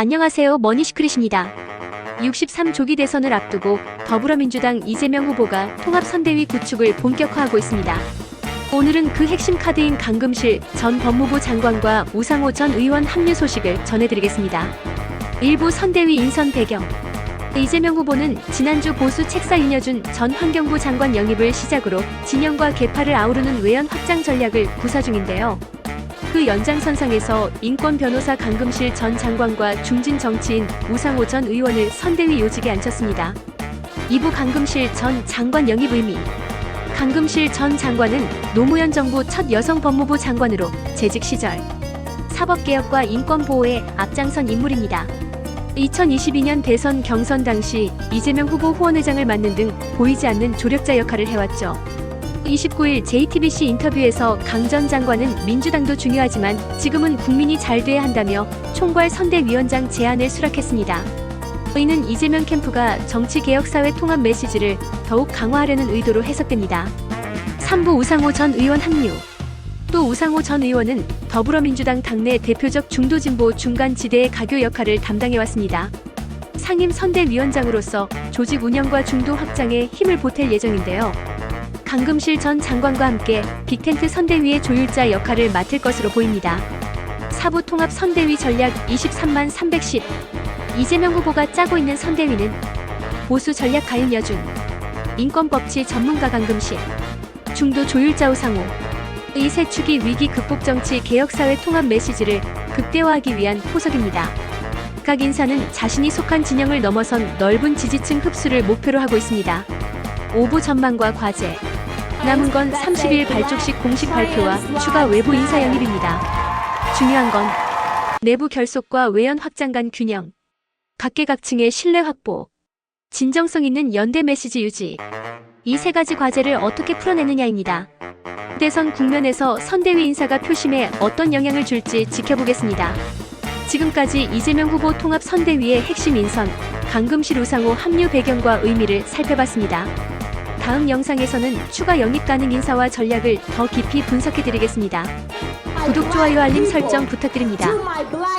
안녕하세요. 머니시크릿입니다. 63조기 대선을 앞두고 더불어민주당 이재명 후보가 통합선대위 구축을 본격화하고 있습니다. 오늘은 그 핵심 카드인 강금실 전 법무부 장관과 우상호 전 의원 합류 소식을 전해드리겠습니다. 일부 선대위 인선 배경 이재명 후보는 지난주 보수 책사 윤여준 전 환경부 장관 영입을 시작으로 진영과 개파를 아우르는 외연 확장 전략을 구사 중인데요. 그 연장선상에서 인권 변호사 강금실 전 장관과 중진 정치인 우상호 전 의원을 선대위 요직에 앉혔습니다. 이부 강금실 전 장관 영입 의미 강금실 전 장관은 노무현 정부 첫 여성 법무부 장관으로 재직 시절 사법개혁과 인권보호에 앞장선 인물입니다. 2022년 대선 경선 당시 이재명 후보 후원회장을 맡는 등 보이지 않는 조력자 역할을 해왔죠. 29일 JTBC 인터뷰에서 강 전 장관은 민주당도 중요하지만 지금은 국민이 잘 돼야 한다며 총괄 선대위원장 제안을 수락했습니다. 이는 이재명 캠프가 정치개혁사회 통합 메시지를 더욱 강화하려는 의도로 해석됩니다. 3부 우상호 전 의원 합류 또 우상호 전 의원은 더불어민주당 당내 대표적 중도진보 중간 지대의 가교 역할을 담당해왔습니다. 상임 선대위원장으로서 조직 운영과 중도 확장에 힘을 보탤 예정인데요. 강금실 전 장관과 함께 빅텐트 선대위의 조율자 역할을 맡을 것으로 보입니다. 사부 통합 선대위 전략 23만 310 이재명 후보가 짜고 있는 선대위는 보수 전략 가인 여준 인권법치 전문가 강금실 중도 조율자 우상호 이세 축이 위기 극복 정치 개혁사회 통합 메시지를 극대화하기 위한 포석입니다. 각 인사는 자신이 속한 진영을 넘어선 넓은 지지층 흡수를 목표로 하고 있습니다. 오부 전망과 과제 남은 건 30일 발족식 공식 발표와 추가 외부 인사 영입입니다. 중요한 건 내부 결속과 외연 확장 간 균형, 각계각층의 신뢰 확보, 진정성 있는 연대 메시지 유지. 이 세 가지 과제를 어떻게 풀어내느냐입니다. 대선 국면에서 선대위 인사가 표심에 어떤 영향을 줄지 지켜보겠습니다. 지금까지 이재명 후보 통합 선대위의 핵심 인선, 강금실 우상호 합류 배경과 의미를 살펴봤습니다. 다음 영상에서는 추가 영입 가능 인사와 전략을 더 깊이 분석해 드리겠습니다. 구독, 좋아요, 알림 설정 부탁드립니다.